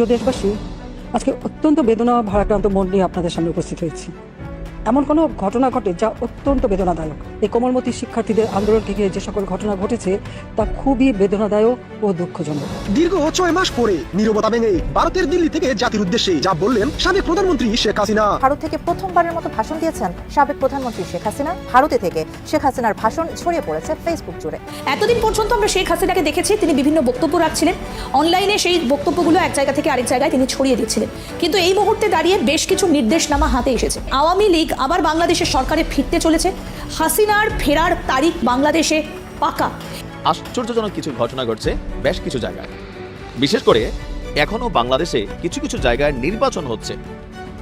প্রিয় দেশবাসী, আজকে অত্যন্ত বেদনা ভারাক্রান্ত মন নিয়ে আপনাদের সামনে উপস্থিত হয়েছি। এমন কোনো ঘটনা ঘটে যা অত্যন্ত বেদনাদায়ক। এই কোমলমতি শিক্ষার্থীদের আন্দোলনকে ঘিরে যে সকল ঘটনা ঘটেছে তা খুবই বেদনাদায়ক ও দুঃখজনক। দীর্ঘ ছয় মাস পরে নীরবতা ভেঙে ভারতের দিল্লি থেকে জাতির উদ্দেশ্যে যা বললেন সাবেক প্রধানমন্ত্রী শেখ হাসিনা। ভারত থেকে প্রথমবারের মতো ভাষণ দিয়েছেন সাবেক প্রধানমন্ত্রী শেখ হাসিনা। ভারতে থেকে শেখ হাসিনার ভাষণ ছড়িয়ে পড়েছে ফেসবুক জুড়ে। এতদিন পর্যন্ত আমরা শেখ হাসিনাকে দেখেছি তিনি বিভিন্ন বক্তব্য রাখছিলেন। অনলাইনে সেই বক্তব্যগুলো এক জায়গা থেকে আরেক জায়গায় তিনি ছড়িয়ে দিচ্ছিলেন। কিন্তু এই মুহূর্তে দাঁড়িয়ে বেশ কিছু নির্দেশনামা হাতে এসেছে। আওয়ামী লীগ আবার বাংলাদেশের সরকারে ফিরতে চলেছে। হাসিনার ফেরার তারিখ বাংলাদেশে পাকা। আশ্চর্যজনক কিছু ঘটনা ঘটছে বেশ কিছু জায়গায়। বিশেষ করে এখনও বাংলাদেশে কিছু কিছু জায়গায় নির্বাচন হচ্ছে।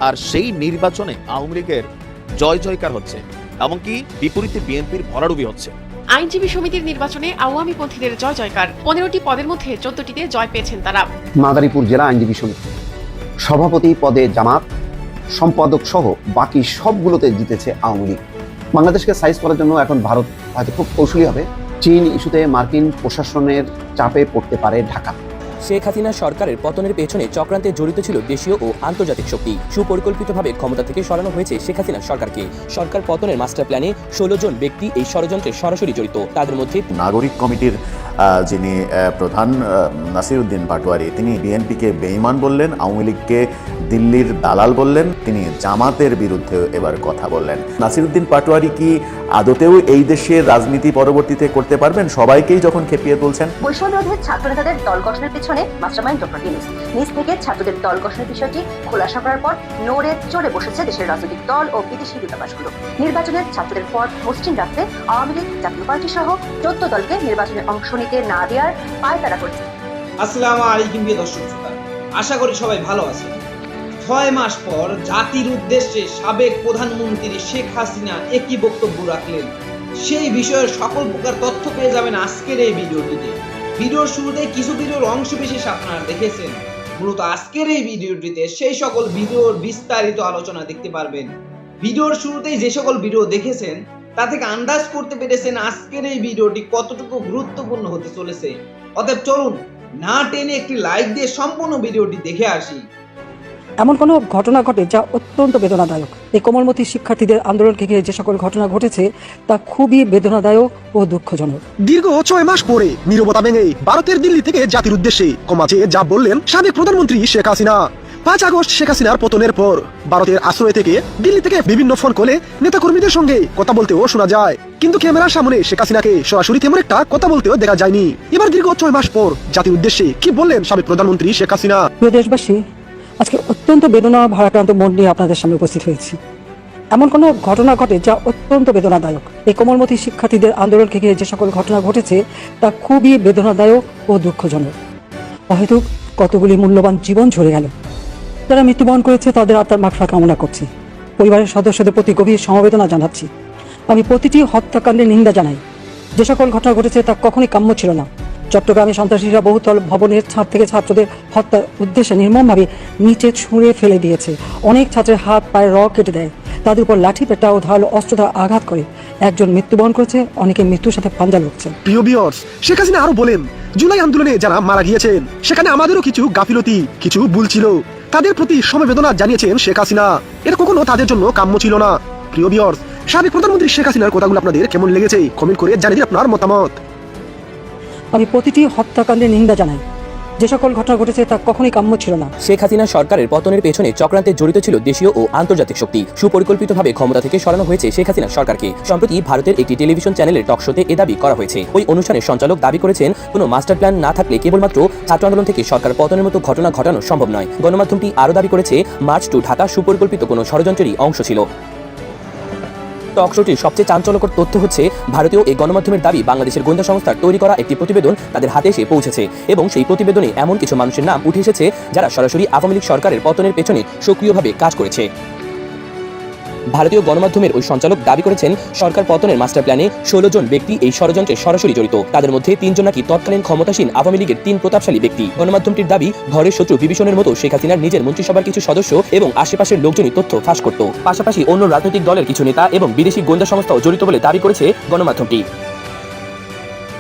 আর সেই নির্বাচনে আওয়ামী লীগের জয় জয়কার হচ্ছে এমনকি বিপরীতে বিএনপির ভরাডুবি হচ্ছে। আইনজীবী সমিতির নির্বাচনে আওয়ামী পন্থীদের জয় জয়কার পনেরোটি পদের মধ্যে চোদ্দটিতে জয় পেয়েছেন তারা। মাদারীপুর জেলা আইনজীবী সমিতি। সভাপতি পদে জামাত সম্পাদক সহ বাকি সবগুলোতে জিতেছে আওয়ামী লীগ। বাংলাদেশকে সাইজ করার জন্য এখন ভারত হয়তো খুব কৌশলী হবে। চীন ইস্যুতে মার্কিন প্রশাসনের চাপে পড়তে পারে ঢাকা। শেখ হাসিনা সরকারের পতনের পেছনে চক্রান্তে জড়িত ছিল দেশীয় ও আন্তর্জাতিক শক্তি। সুপরিকল্পিতভাবে ক্ষমতা থেকে সরানো হয়েছে শেখ হাসিনা সরকারকে। সরকার পতনের মাস্টার প্ল্যানে ষোলো জন ব্যক্তি এই ষড়যন্ত্রে সরাসরি জড়িত। তাদের মধ্যে নাগরিক কমিটির যিনি প্রধান নাসিরউদ্দিন পাটোয়ারি তিনি বিএনপিকে বেইমান বললেন আওয়ামী লীগকে দিল্লির দালাল বললেন তিনি জামাতের বিরুদ্ধে এবার কথা বললেন। নাসিরউদ্দিন পাটোয়ারি কি আদতেও এই দেশের রাজনীতি পরবর্তীতে করতে পারবেন? সবাইকেই যখন খেপিয়ে তুলছেন। বৈষম্যবিরোধী ছাত্র নেতাদের দল গঠনের পিছনে মাস্টারমাইন্ড ডক্টর ইউনুস নিজ থেকে ছাত্রদের দল গঠনের বিষয়টি খোলাসা করার পর নড়ে চড়ে বসেছে দেশের রাজনৈতিক দল ও বিদেশি দূতাবাসগুলো। নির্বাচনের ছাত্রদের পথ মসৃণ রাখতে আওয়ামী লীগ জাতীয় পার্টি সহ চোদ্দ দলকে নির্বাচনে অংশ নিতে না দেওয়ার পায় তারা করেছে। আসসালামু আলাইকুম প্রিয় দর্শক শ্রোতা। আশা করি সবাই ভালো আছেন। ছয় মাস পর জাতির উদ্দেশ্যে সাবেক প্রধানমন্ত্রী শেখ হাসিনা একই বক্তব্য রাখলেন। সেই বিষয়ের সকল প্রকার তথ্য পেয়ে যাবেন আজকের এই ভিডিওটিতে। ভিডিওর শুরুতে কিছু ভিডিওর অংশ বিশেষ আপনারা দেখেছেন। মূলত আজকের এই ভিডিওটিতে সেই সকল ভিডিওর বিস্তারিত আলোচনা দেখতে পারবেন। ভিডিওর শুরুতেই যে সকল ভিডিও দেখেছেন, তা থেকে আন্দাজ করতে পেরেছেন আজকের এই ভিডিওটি কতটুকু গুরুত্বপূর্ণ হতে চলেছে। অতএব চলুন, না টেনে একটি লাইক দিয়ে সম্পূর্ণ ভিডিওটি দেখে আসি। এমন কোনো ঘটনা ঘটে যা অত্যন্ত বেদনাদায়ক। এই কোমলমতি শিক্ষার্থীদের আন্দোলনকে ঘিরে যে সকল ঘটনা ঘটেছে তা খুবই বেদনাদায়ক ও দুঃখজনক। দীর্ঘ ছয় মাস পরে নীরবতা ভেঙে ভারতের দিল্লি থেকে জাতির উদ্দেশ্যে কমাচে যা বললেন সাবেক প্রধানমন্ত্রী শেখ হাসিনা। পাঁচ আগস্ট শেখ হাসিনার পতনের পর ভারতের আশ্রয় থেকে দিল্লি থেকে বিভিন্ন ফোন কলে নেতাকর্মীদের সঙ্গে কথা বলতেও শোনা যায়। কিন্তু ক্যামেরার সামনে শেখ হাসিনাকে সরাসরি তেমন একটা কথা বলতেও দেখা যায়নি। এবার দীর্ঘ ছয় মাস পর জাতির উদ্দেশ্যে কি বললেন সাবেক প্রধানমন্ত্রী শেখ হাসিনা? দেশবাসী আজকে অত্যন্ত বেদনা ভারাক্রান্ত মন নিয়ে আপনাদের সামনে উপস্থিত হয়েছি। এমন কোনো ঘটনা ঘটে যা অত্যন্ত বেদনাদায়ক। এই কোমলমতি শিক্ষার্থীদের আন্দোলনকে ঘিরে যে সকল ঘটনা ঘটেছে, তা খুবই বেদনাদায়ক ও দুঃখজনক। হয়তো কতগুলি মূল্যবান জীবন ঝরে গেল। যারা মৃত্যুবরণ করেছে, তাদের আত্মার মাকফা কামনা করছি। পরিবারের সদস্যদের প্রতি গভীর সমবেদনা জানাচ্ছি। আমি প্রতিটি হত্যাকাণ্ডের নিন্দা জানাই। যে সকল ঘটনা ঘটেছে, তা কখনোই কাম্য ছিল না। চট্টগ্রামে সন্ত্রাসীরা বহুতল ভবনের ছাদ থেকে ছাত্রদের হত্যার উদ্দেশ্যে নির্মমভাবে নিচে ছুঁড়ে ফেলে দিয়েছে। অনেক ছাত্রের হাত পায়ে র কেটে দেয়। তাদের উপর লাঠি পেটা ও ধারালো অস্ত্র দ্বারা আঘাত করে। একজন মৃত্যুবরণ করেছে, অনেকে মৃত্যুর সাথে পাঞ্জা লড়ছে। প্রিয় বিয়র্স শেখ হাসিনা আরও বলেন, জুলাই আন্দোলনে যারা মারা গিয়েছেন, সেখানে আমাদেরও কিছু গাফিলতি, কিছু ভুল ছিল। তাদের প্রতি সমবেদনা জানিয়েছেন শেখ হাসিনা। এটা কখনো তাদের জন্য কাম্য ছিল না। প্রিয় বিয়র্স সাবেক প্রধানমন্ত্রী শেখ হাসিনার কথাগুলো আপনাদের কেমন লেগেছে? কমেন্ট করে জানিয়ে দিন আপনার মতামত। আমি প্রতিটি হত্যাকাণ্ডের নিন্দা জানাই। যে সকল ঘটনা ঘটেছে তা কখনোই কাম্য ছিল না। শেখ হাসিনা সরকারের পতনের পেছনে চক্রান্তে জড়িত ছিল দেশীয় ও আন্তর্জাতিক শক্তি। সুপরিকল্পিতভাবে ক্ষমতা থেকে সরানো হয়েছে শেখ হাসিনা সরকারকে। সম্প্রতি ভারতের একটি টেলিভিশন চ্যানেলের টক শোতে এ দাবি করা হয়েছে। ওই অনুষ্ঠানের সঞ্চালক দাবি করেছেন, কোনো মাস্টার প্ল্যান না থাকলে কেবলমাত্র ছাত্র আন্দোলন থেকে সরকার পতনের মতো ঘটনা ঘটানো সম্ভব নয়। গণমাধ্যমটি আরও দাবি করেছে, মার্চ টু ঢাকা সুপরিকল্পিত কোনো ষড়যন্ত্রেরই অংশ ছিল। টক শোটির সবচেয়ে চাঞ্চল্যকর তথ্য হচ্ছে, ভারতীয় এই গণমাধ্যমের দাবি বাংলাদেশের গোয়েন্দা সংস্থার তৈরি করা একটি প্রতিবেদন তাদের হাতে এসে পৌঁছেছে এবং সেই প্রতিবেদনে এমন কিছু মানুষের নাম উঠে এসেছে যারা সরাসরি আওয়ামী লীগ সরকারের পতনের পেছনে সক্রিয়ভাবে কাজ করেছে। ভারতীয় গণমাধ্যমের ওই সঞ্চালক দাবি করেছেন, সরকার পতনের মাস্টার প্ল্যানে ষোলো জন ব্যক্তি এই ষড়যন্ত্রে সরাসরি জড়িত। তাদের মধ্যে তিনজন নাকি তৎকালীন ক্ষমতাসীন আওয়ামী লীগের তিন প্রতাপশালী ব্যক্তি। গণমাধ্যমটির দাবি, ঘরের শত্রু বিভীষণের মতো শেখ হাসিনার নিজের মন্ত্রিসভার কিছু সদস্য এবং আশেপাশের লোকজনই তথ্য ফাঁস করত। পাশাপাশি অন্য রাজনৈতিক দলের কিছু নেতা এবং বিদেশি গোয়েন্দা সংস্থাও জড়িত বলে দাবি করেছে গণমাধ্যমটি।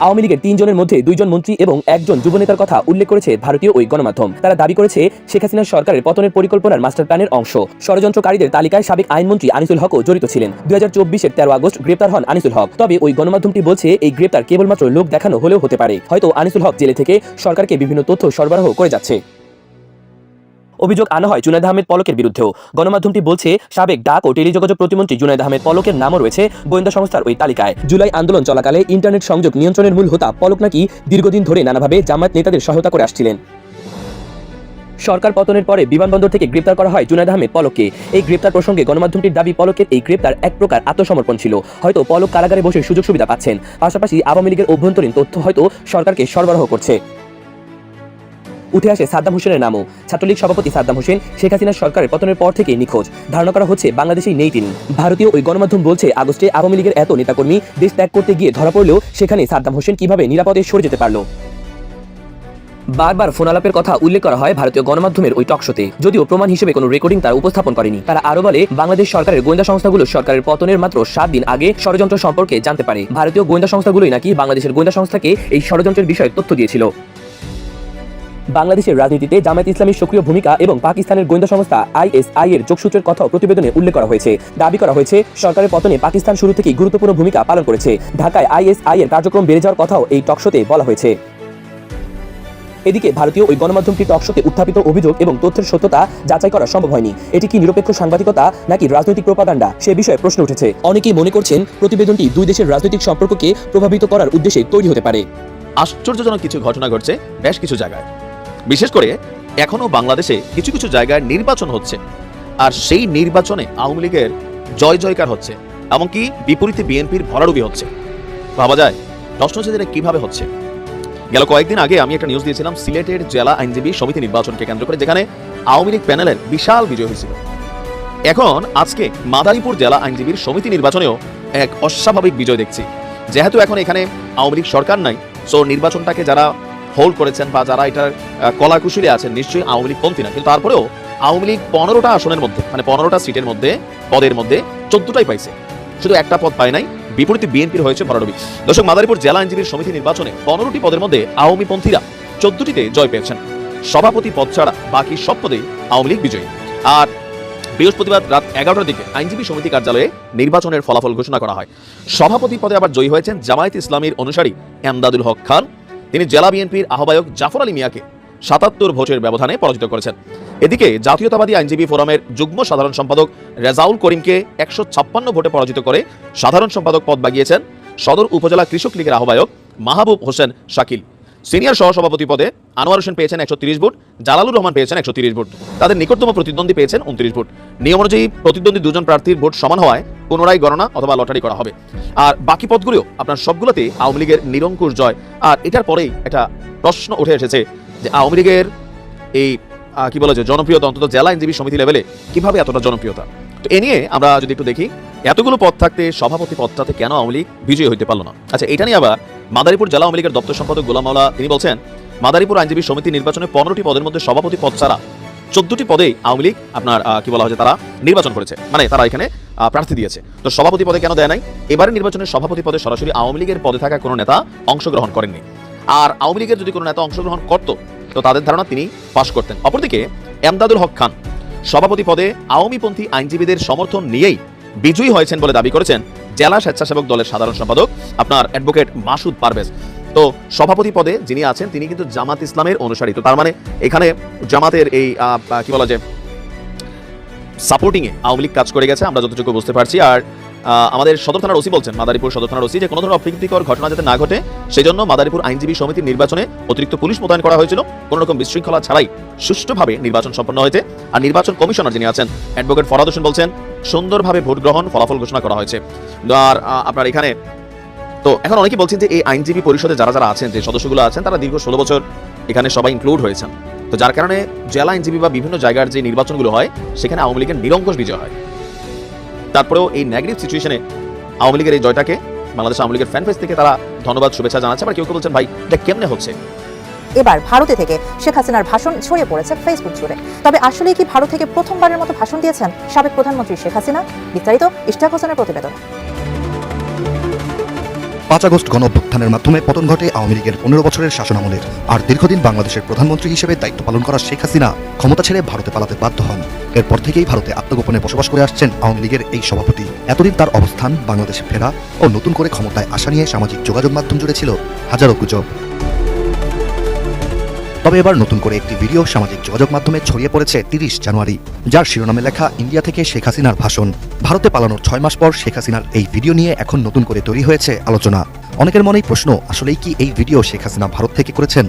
আওয়ামী লীগের তিনজনের মধ্যে দুইজন মন্ত্রী এবং একজন যুবনেতার কথা উল্লেখ করেছে ভারতীয় ওই গণমাধ্যম। তারা দাবি করেছে, শেখ হাসিনার সরকারের পতনের পরিকল্পনার মাস্টার প্ল্যানের অংশ। ষড়যন্ত্রকারীদের তালিকায় সাবেক আইনমন্ত্রী আনিসুল হকও জড়িত ছিলেন। দুই হাজার চব্বিশের তেরো আগস্ট গ্রেপ্তার হন আনিসুল হক। তবে ওই গণমাধ্যমটি বলছে, এই গ্রেপ্তার কেবলমাত্র লোক দেখানো হলেও হতে পারে। হয়তো আনিসুল হক জেলে থেকে সরকারকে বিভিন্ন তথ্য সরবরাহ করে যাচ্ছে। অভিযোগ আনা হয় জুনাইদ আহমেদ পলকের বিরুদ্ধেও। গণমাধ্যমটি বলছে, সাবেক ডাক ও টেলিযোগাযোগ প্রতিমন্ত্রী জুনাইদ আহমেদ পলকের নামও রয়েছে গোয়েন্দা সংস্থার ওই তালিকায়। জুলাই আন্দোলন চলাকালে ইন্টারনেট সংযোগ নিয়ন্ত্রণের মূল হোতা পলক নাকি দীর্ঘদিন ধরে নানাভাবে জামায়াত নেতাদের সহায়তা করে আসছিলেন। সরকার পতনের পরে বিমানবন্দর থেকে গ্রেপ্তার করা হয় জুনাইদ আহমেদ পলককে। এই গ্রেপ্তার প্রসঙ্গে গণমাধ্যমটির দাবি, পলকের এই গ্রেপ্তার এক প্রকার আত্মসমর্পণ ছিল। হয়তো পলক কারাগারে বসে সুযোগ সুবিধা পাচ্ছেন। পাশাপাশি আওয়ামী লীগের অভ্যন্তরীণ তথ্য হয়তো সরকারকে সরবরাহ করছে। উঠে আসে সাদ্দাম হোসেনের নামও। ছাত্রলীগ সভাপতি সাদ্দাম হোসেন শেখ হাসিনার সরকারের পতনের পর থেকেই নিখোঁজ। ধারণা করা হচ্ছে বাংলাদেশেই নেই তিনি। ভারতীয় ওই গণমাধ্যম বলছে, আগস্টে আওয়ামী লীগের এত নেতাকর্মী দেশ ত্যাগ করতে গিয়ে ধরা পড়লেও সেখানে সাদ্দাম হোসেন কীভাবে নিরাপদে সরে যেতে পারল? বারবার ফোনালাপের কথা উল্লেখ করা হয় ভারতীয় গণমাধ্যমের ওই টকশোতে যদিও প্রমাণ হিসেবে কোনো রেকর্ডিং তারা উপস্থাপন করেনি। তারা আরও বলে, বাংলাদেশ সরকারের গোয়েন্দা সংস্থাগুলো সরকারের পতনের মাত্র সাত দিন আগে ষড়যন্ত্র সম্পর্কে জানতে পারে। ভারতীয় গোয়েন্দা সংস্থাগুলোই নাকি বাংলাদেশের গোয়েন্দা সংস্থাকে এই ষড়যন্ত্রের বিষয়ে তথ্য দিয়েছিল। বাংলাদেশের রাজনীতিতে জামায়াত ইসলামীর সক্রিয় ভূমিকা এবং পাকিস্তানের গোয়েন্দা সংস্থা আইএসআই এর যোগসূত্রের কথাও প্রতিবেদনে উল্লেখ করা হয়েছে। দাবি করা হয়েছে, সরকারের পতনে পাকিস্তান শুরু থেকেই গুরুত্বপূর্ণ ভূমিকা পালন করেছে। ঢাকায় আইএসআই এর কার্যক্রম বেড়ে যাওয়ার কথাও এই টকশোতে বলা হয়েছে। এদিকে ভারতীয় ওই গণমাধ্যমটি টকশোতে উত্থাপিত অভিযোগ এবং তথ্যের সত্যতা যাচাই করা সম্ভব হয়নি। এটি কি নিরপেক্ষ সাংবাদিকতা নাকি রাজনৈতিক প্রপাগান্ডা? সে বিষয়ে প্রশ্ন উঠেছে। অনেকেই মনে করছেন প্রতিবেদনটি দুই দেশের রাজনৈতিক সম্পর্ককে প্রভাবিত করার উদ্দেশ্যে তৈরি হতে পারে। আশ্চর্যজনক কিছু ঘটনা ঘটছে বেশ কিছু জায়গায়। বিশেষ করে এখনও বাংলাদেশে কিছু কিছু জায়গায় নির্বাচন হচ্ছে। আর সেই নির্বাচনে আওয়ামী লীগের জয় জয়কার হচ্ছে, এমনকি বিপরীতে বিএনপির ভরাডুবি হচ্ছে। ভাবা যায় প্রশ্ন হচ্ছে এটা কীভাবে হচ্ছে? গেল কয়েকদিন আগে আমি একটা নিউজ দিয়েছিলাম, সিলেটের জেলা আইনজীবী সমিতি নির্বাচনকে কেন্দ্র করে, যেখানে আওয়ামী লীগ প্যানেলের বিশাল বিজয় হয়েছিল। এখন আজকে মাদারীপুর জেলা আইনজীবীর সমিতি নির্বাচনেও এক অস্বাভাবিক বিজয় দেখছি। যেহেতু এখন এখানে আওয়ামী লীগ সরকার নাই সো নির্বাচনটাকে যারা হোল্ড করেছেন বা যারা এটার আহ, কলাকুশলী আছেন নিশ্চয়ই আওয়ামী লীগ পন্থী না। কিন্তু তারপরেও আওয়ামী লীগ পনেরোটা আসনের মধ্যে মানে পনেরোটা সিটের মধ্যে পদের মধ্যে চোদ্দটাই পাইছে। শুধু একটা পদ পায় নাই বিপরীতে বিএনপির হয়েছে ভরাডুবি দর্শক মাদারীপুর জেলা আইনজীবীর সমিতি নির্বাচনে পনেরোটি পদের মধ্যে আওয়ামী পন্থীরা চোদ্দটিতে জয় পেয়েছেন। সভাপতি পদ ছাড়া বাকি সব পদেই আওয়ামী লীগ বিজয়ী। আর বৃহস্পতিবার রাত এগারোটার দিকে আইনজীবী সমিতি কার্যালয়ে নির্বাচনের ফলাফল ঘোষণা করা হয়। সভাপতি পদে আবার জয়ী হয়েছেন জামায়াত ইসলামীর অনুসারী এমদাদুল হক খান। তিনি জেলা বিএনপির আহ্বায়ক জাফর আলী মিয়াকে সাতাত্তর ভোটের ব্যবধানে পরাজিত করেছেন। এদিকে জাতীয়তাবাদী আইনজীবী ফোরামের যুগ্ম সাধারণ সম্পাদক রেজাউল করিমকে একশো ছাপ্পান্ন ভোটে পরাজিত করে সাধারণ সম্পাদক পদ বাগিয়েছেন সদর উপজেলা কৃষক লীগের আহ্বায়ক মাহবুব হোসেন শাকিল। সিনিয়র সহসভাপতি পদে আনোয়ার হোসেন পেয়েছেন একশো তিরিশ ভোট, জালালুর রহমান পেয়েছেন একশো তিরিশ ভোট। তাদের নিকটতম প্রতিদ্বন্দ্বী পেয়েছেন উনত্রিশ ভোট। নিয়ম অনুযায়ী প্রতিদ্বন্দ্বী দুজন প্রার্থীর ভোট সমান হওয়ায় পুনরায় গণনা অথবা লটারি করা হবে। আর বাকি পদগুলিও আপনার সবগুলোতে আওয়ামী লীগের নিরঙ্কুশ জয়। আর এটার পরেই একটা প্রশ্ন উঠে এসেছে যে আওয়ামী লীগের এই কি বলা যায় জনপ্রিয়তা অন্তত জেলা আইনজীবী সমিতি লেভেলে কীভাবে এতটা জনপ্রিয়তা? তো এ নিয়ে আমরা যদি একটু দেখি, এতগুলো পদ থাকতে সভাপতি পদটাতে কেন আওয়ামী লীগ বিজয়ী হইতে পারল না? আচ্ছা এটা নিয়ে আবার মাদারীপুর জেলা আওয়ামী লীগের দপ্তর সম্পাদক গোলাম মাওলা, তিনি বলছেন, মাদারীপুর আইনজীবী সমিতি নির্বাচনে পনেরোটি পদের মধ্যে সভাপতি পদ ছাড়া চোদ্দটি পদেই আওয়ামী লীগ আপনার কি বলা হয় যে তারা নির্বাচন করেছে। মানে তারা এখানে প্রার্থী দিয়েছে। তো সভাপতি পদে কেন দেয় নাই? এবারে নির্বাচনে সভাপতি পদে সরাসরি আওয়ামী লীগের পদে থাকা কোনো নেতা অংশগ্রহণ করেননি। আর আওয়ামী লীগের যদি কোনো নেতা অংশগ্রহণ করতো, তো তাদের ধারণা তিনি পাশ করতেন। অপরদিকে এমদাদুল হক খান সভাপতি পদে আওয়ামীপন্থী আইনজীবীদের সমর্থন নিয়েই বিজয়ী হয়েছেন বলে দাবি করেছেন জেলা স্বেচ্ছাসেবক দলের সাধারণ সম্পাদক আপনার অ্যাডভোকেট মাসুদ পারভেজ। তো সভাপতি পদে যিনি আছেন, তিনি কিন্তু জামাত ইসলামের অনুসারী। তো তার মানে এখানে জামাতের এই কি বলা যায় সাপোর্টিংয়ে আওয়ামী লীগ কাজ করে গেছে, আমরা যতটুকু বুঝতে পারছি। আর আমাদের সদর থানার ওসি বলছেন, মাদারীপুর সদর থানার ওসি যে কোনো ধরনের অপ্রীতিকর ঘটনা যাতে না ঘটে, সেজন্য মাদারীপুর আইনজীবী সমিতির নির্বাচনে অতিরিক্ত পুলিশ মোতায়েন করা হয়েছিল। কোনো রকম বিশৃঙ্খলা ছাড়াই সুষ্ঠুভাবে নির্বাচন সম্পন্ন হয়েছে। আর নির্বাচন কমিশনার যিনি আছেন, অ্যাডভোকেট ফরাদ হোসেন বলছেন, সুন্দরভাবে ভোট গ্রহণ ফলাফল ঘোষণা করা হয়েছে। আর আপনার এখানে, তো এখন অনেকে বলছেন যে এই আইনজীবী পরিষদে যারা যারা আছেন, যে সদস্যগুলো আছেন, তারা দীর্ঘ ষোলো বছর এখানে সবাই ইনক্লুড হয়েছেন। তো যার কারণে জেলা আইনজীবী বা বিভিন্ন জায়গার যে নির্বাচনগুলো হয়, সেখানে আওয়ামী লীগের নিরঙ্কুশ বিজয় হয়। তারপরেও এই নেগেটিভ সিচুয়েশনে আওয়ামী লীগের এই জয়টাকে বাংলাদেশ আওয়ামী লীগের ফ্যান থেকে তারা ধন্যবাদ, শুভেচ্ছা জানাচ্ছে। আবার কেউ কেউ বলছেন, ভাই, এটা কেমনে হচ্ছে? এবার ভারতে থেকে শেখ হাসিনার ভাষণ ছড়িয়ে পড়েছে ফেসবুক জুড়ে। তবে আসলে কি ভারত থেকে প্রথমবারের মতো ভাষণ দিয়েছেন সাবেক প্রধানমন্ত্রী শেখ হাসিনা? বিস্তারিত ইশতাক হোসেনের প্রতিবেদন। পাঁচ আগস্ট গণ অভ্যুত্থানের মাধ্যমে পতন ঘটে আওয়ামী লীগের পনেরো বছরের শাসনামলের। আর দীর্ঘদিন বাংলাদেশের প্রধানমন্ত্রী হিসেবে দায়িত্ব পালন করা শেখ হাসিনা ক্ষমতা ছেড়ে ভারতে পালাতে বাধ্য হন। এরপর থেকেই ভারতে আত্মগোপনে বসবাস করে আসছেন আওয়ামী লীগের এই সভাপতি। এতদিন তার অবস্থান বাংলাদেশে ফেরা ও নতুন করে ক্ষমতায় আসা নিয়ে সামাজিক যোগাযোগ মাধ্যম জুড়ে ছিল হাজারো গুজব। তবে এবার নতুন করে একটি ভিডিও সামাজিক যোগাযোগ মাধ্যমে ছড়িয়ে পড়েছে তিরিশ জানুয়ারি, যার শিরোনামে লেখা ইন্ডিয়া থেকে শেখ হাসিনার ভাষণ। ভারতে পালানোর ছয় মাস পর শেখ হাসিনার এই ভিডিও নিয়ে এখন নতুন করে তৈরি হয়েছে আলোচনা। অনেকের মনেই প্রশ্ন, আসলেই কি এই ভিডিও শেখ হাসিনা ভারত থেকে করেছেন?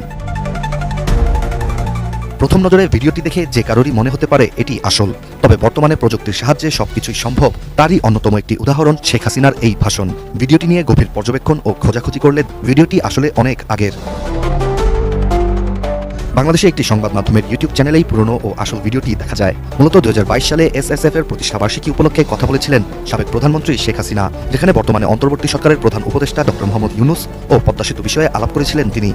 প্রথম নজরে ভিডিওটি দেখে যে কারোরই মনে হতে পারে এটি আসল। তবে বর্তমানে প্রযুক্তির সাহায্যে সবকিছুই সম্ভব, তারই অন্যতম একটি উদাহরণ শেখ হাসিনার এই ভাষণ। ভিডিওটি নিয়ে গভীর পর্যবেক্ষণ ও খোঁজাখুঁজি করলে ভিডিওটি আসলে অনেক আগের। বাংলাদেশে একটি সংবাদ মাধ্যমের ইউটিউব চ্যানেলেই পুরনো ও আসল ভিডিওটি দেখা যায়। মূলত দু হাজার বাইশ সালে এস এফ এর প্রতিষ্ঠাবার্ষিকী উপলক্ষে কথা বলেছিলেন সাবেক প্রধানমন্ত্রী শেখ হাসিনা, যেখানে বর্তমানে অন্তর্বর্তী সরকারের প্রধান উপদেষ্টা ডক্টর মোহাম্মদ ইউনুস ও পদ্মা সেতু বিষয়ে আলাপ করেছিলেন তিনি।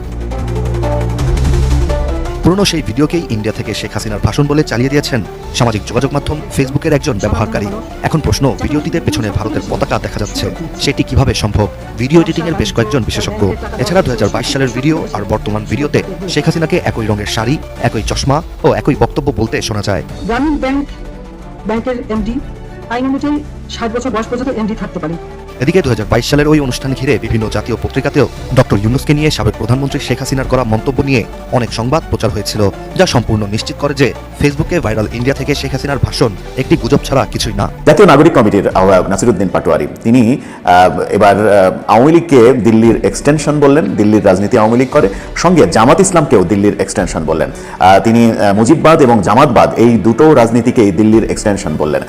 পুরনো সেই ভিডিওকেই ইন্ডিয়া থেকে শেখ হাসিনার ভাষণ বলে চালিয়ে দিয়েছেন সামাজিক যোগাযোগ মাধ্যম ফেসবুকের একজন ব্যবহারকারী। এখন প্রশ্ন, ভিডিওটিতে পেছনে ভারতের পতাকা দেখা যাচ্ছে। সেটি কীভাবে সম্ভব? ভিডিও এডিটিং এর বেশ কয়েকজন বিশেষজ্ঞ। এছাড়া দুই হাজার বাইশ সালের ভিডিও আর বর্তমান ভিডিওতে শেখ হাসিনাকে একই রঙের শাড়ি, একই চশমা ও একই বক্তব্য বলতে শোনা যায়। গ্রামীণ ব্যাংক, ব্যাংকের এমডি আইন অনুযায়ী ষাট বছর বয়স পর্যন্ত এমডি থাকতে পারে। এদিকে দু হাজার বাইশ সালের ওই অনুষ্ঠান ঘিরে বিভিন্ন জাতীয় পত্রিকাতেও ডক্টর ইউনুসকে নিয়ে সাবেক প্রধানমন্ত্রী শেখ হাসিনার করা মন্তব্য নিয়ে অনেক সংবাদ প্রচার হয়েছিল, যা সম্পূর্ণ নিশ্চিত করে যে ফেসবুকে ভাইরাল ইন্ডিয়া থেকে শেখ হাসিনার ভাষণ একটি গুজব ছাড়া কিছুই না। জাতীয় নাগরিক কমিটির আহ্বায়ক নাসিরুদ্দিন পাটোয়ারি, তিনি এবার আওয়ামী লীগকে দিল্লির এক্সটেনশন বললেন, দিল্লির রাজনীতি আওয়ামী লীগ করে, সঙ্গে জামাত ইসলামকেও দিল্লির এক্সটেনশন বললেন। তিনি মুজিববাদ এবং জামাতবাদ, এই দুটো রাজনীতিকেই দিল্লির এক্সটেনশন বললেন।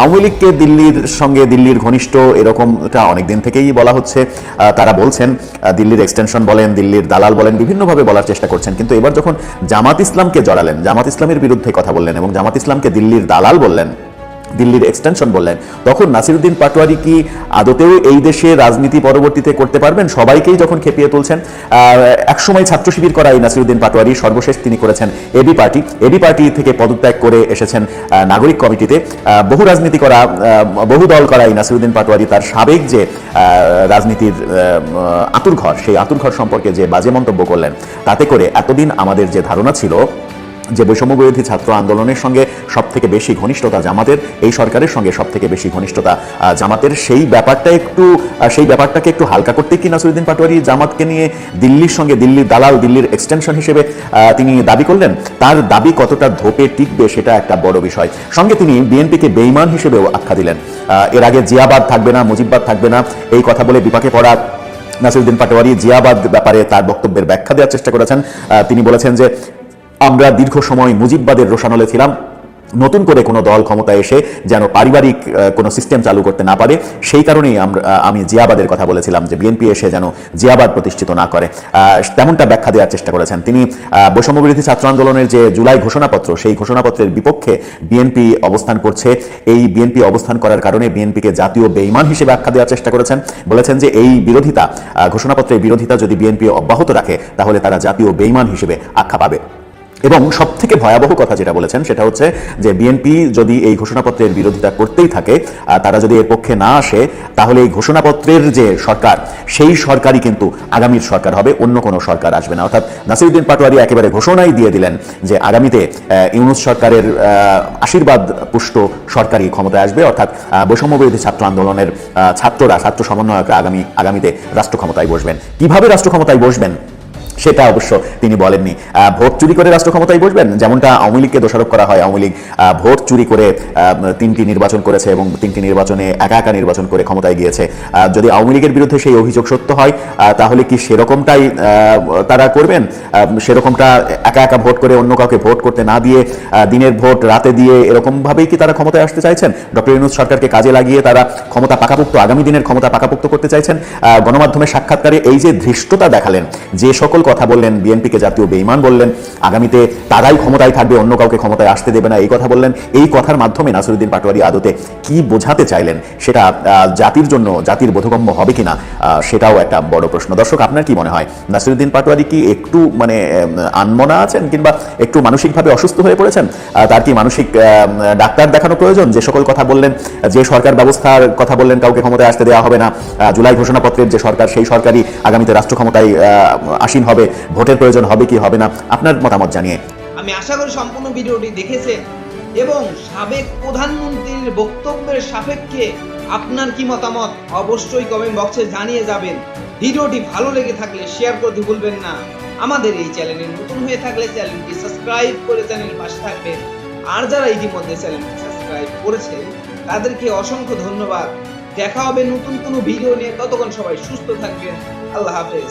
আওয়ামী লীগকে দিল্লির সঙ্গে দিল্লির ঘনিষ্ঠ এরকমটা অনেকদিন থেকেই বলা হচ্ছে। তারা বলছেন দিল্লির এক্সটেনশন বলেন, দিল্লির দালাল বলেন, বিভিন্নভাবে বলার চেষ্টা করছেন। কিন্তু এবার যখন জামাত ইসলামকে জড়ালেন, জামাত ইসলামের বিরুদ্ধে কথা বললেন এবং জামাত ইসলামকে দিল্লির দালাল বললেন দিল্লির এক্সটেনশন বললেন। তখন নাসিরুদ্দিন পাটোয়ারি কি আদতেও এই দেশে রাজনীতি পরবর্তীতে করতে পারবেন? সবাইকেই যখন খেপিয়ে তুলছেন একসময় ছাত্র শিবির করা এই নাসিরুদ্দিন পাটোয়ারি সর্বশেষ তিনি করেছেন এবি পার্টি। এবি পার্টি থেকে পদত্যাগ করে এসেছেন নাগরিক কমিটিতে। বহু রাজনীতি করা বহু দল করা এই নাসিরুদ্দিন পাটোয়ারি তার সাবেক যে রাজনীতির আতুর ঘর সেই আতুর ঘর সম্পর্কে যে বাজে মন্তব্য করলেন, তাতে করে এতদিন আমাদের যে ধারণা ছিল যে বৈষম্য বিরোধী ছাত্র আন্দোলনের সঙ্গে সব থেকে বেশি ঘনিষ্ঠতা জামাতের, এই সরকারের সঙ্গে সব থেকে বেশি ঘনিষ্ঠতা জামাতের সেই ব্যাপারটা একটু সেই ব্যাপারটাকে একটু হালকা করতে কি নাসিরুদ্দিন পাটোয়ারি জামাতকে নিয়ে দিল্লির সঙ্গে দিল্লির দালাল, দিল্লির এক্সটেনশন হিসেবে তিনি দাবি করলেন, তার দাবি কতটা ধোপে টিকবে সেটা একটা বড় বিষয়। সঙ্গে তিনি বিএনপিকে বেইমান হিসেবেও আখ্যা দিলেন। এর আগে জিয়াবাদ থাকবে না, মুজিববাদ থাকবে না, এই কথা বলে বিপাকে পড়া নাসিরুদ্দিন পাটোয়ারি জিয়াবাদ ব্যাপারে তার বক্তব্যের ব্যাখ্যা দেওয়ার চেষ্টা করেছেন। তিনি বলেছেন যে আমরা দীর্ঘ সময় মুজিববাদের রোশানলে ছিলাম। নতুন করে কোনো দল ক্ষমতায় এসে যেন পারিবারিক কোনো সিস্টেম চালু করতে না পারে সেই কারণেই আমরা আমি জিয়াবাদের কথা বলেছিলাম যে বিএনপি এসে যেন জিয়াবাদ প্রতিষ্ঠিত না করে। তেমনটা ব্যাখ্যা দেওয়ার চেষ্টা করেছেন। তিনি আহ, বৈষম্য বিরোধী ছাত্র আন্দোলনের যে জুলাই ঘোষণাপত্র সেই ঘোষণাপত্রের বিপক্ষে বিএনপি অবস্থান করছে। এই বিএনপি অবস্থান করার কারণে বিএনপিকে জাতীয় বেইমান হিসেবে আখ্যা দেওয়ার চেষ্টা করেছেন। বলেছেন যে এই বিরোধিতা ঘোষণাপত্রের বিরোধিতা যদি বিএনপি অব্যাহত রাখে তাহলে তারা জাতীয় বেইমান হিসেবে আখ্যা পাবে। এবং সব থেকে ভয়াবহ কথা যেটা বলেছেন সেটা হচ্ছে যে বিএনপি যদি এই ঘোষণাপত্রের বিরোধিতা করতেই থাকে তারা যদি এর পক্ষে না আসে তাহলে এই ঘোষণাপত্রের যে সরকার সেই সরকারই কিন্তু আগামীর সরকার হবে অন্য কোনো সরকার আসবে না। অর্থাৎ নাসিরুদ্দিন পাটোয়ারি একেবারে ঘোষণাই দিয়ে দিলেন যে আগামীতে ইউনুস সরকারের আশীর্বাদ পুষ্ট সরকারি ক্ষমতায় আসবে। অর্থাৎ আহ, বৈষম্য বিরোধী ছাত্র আন্দোলনের ছাত্ররা ছাত্র সমন্বয়করা আগামী আগামীতে রাষ্ট্র ক্ষমতায় বসবেন। কীভাবে রাষ্ট্র ক্ষমতায় বসবেন? সেটা অবশ্য তিনি বলেননি। ভোট চুরি করে রাষ্ট্র ক্ষমতায় বসবেন? যেমনটা আওয়ামী লীগকে দোষারোপ করা হয়। আওয়ামী লীগ ভোট চুরি করে তিনটি নির্বাচন করেছে এবং তিনটি নির্বাচনে একা একা নির্বাচন করে ক্ষমতায় গিয়েছে। যদি আওয়ামী লীগের বিরুদ্ধে সেই অভিযোগ সত্য হয় তাহলে কি সেরকমটাই তারা করবেন? সেরকমটা একা একা ভোট করে অন্য কাউকে ভোট করতে না দিয়ে দিনের ভোট রাতে দিয়ে এরকমভাবেই কি তারা ক্ষমতায় আসতে চাইছেন? ডক্টর ইউনুস সরকারকে কাজে লাগিয়ে তারা ক্ষমতা পাকাপোক্ত আগামী দিনের ক্ষমতা পাকাপোক্ত করতে চাইছেন। আহ, গণমাধ্যমের সাক্ষাৎকারে এই যে ধৃষ্টতা দেখালেন যে সকল কথা বললেন বিএনপিকে জাতীয় বেইমান বললেন আগামীতে তারাই ক্ষমতায় থাকবে অন্য কাউকে ক্ষমতায় আসতে দেবে না এই কথা বললেন। এই কথার মাধ্যমে নাসিরুদ্দিন পাটোয়ারি আদতে কি বোঝাতে চাইলেন? সেটা জাতির জন্য জাতির বোধগম্য হবে কিনা আহ, সেটাও একটা বড় প্রশ্ন। দর্শক আপনার কি মনে হয়? নাসিরুদ্দিন পাটোয়ারি কি একটু মানে আনমনা আছেন কিংবা একটু মানসিকভাবে অসুস্থ হয়ে পড়েছেন? তার কি মানসিক ডাক্তার দেখানো প্রয়োজন? যে সকল কথা বললেন যে সরকার ব্যবস্থার কথা বললেন কাউকে ক্ষমতায় আসতে দেওয়া হবে না জুলাই ঘোষণাপত্রের যে সরকার সেই সরকারই আগামীতে রাষ্ট্র ক্ষমতায় আসীন হবে, ভোটের প্রয়োজন হবে কি হবে না, আপনার মতামত জানিয়ে। আমি আশা করি সম্পূর্ণ ভিডিওটি দেখেছেন এবং সাবেক প্রধানমন্ত্রীর বক্তব্যের সাপেক্ষে আপনার কি মতামত অবশ্যই কমেন্ট বক্সে জানিয়ে যাবেন। ভিডিওটি ভালো লেগে থাকলে শেয়ার করতে ভুলবেন না। আমাদের এই চ্যানেলে নতুন হয়ে থাকলে চ্যানেলটি সাবস্ক্রাইব করে চ্যানেলের পাশে থাকবেন। আর যারা ইতিমধ্যে চ্যানেলটি সাবস্ক্রাইব করেছেন, তাদেরকে অসংখ্য ধন্যবাদ। দেখা হবে নতুন কোনো ভিডিও নিয়ে। ততক্ষণ সবাই সুস্থ থাকবেন। আল্লাহ হাফেজ।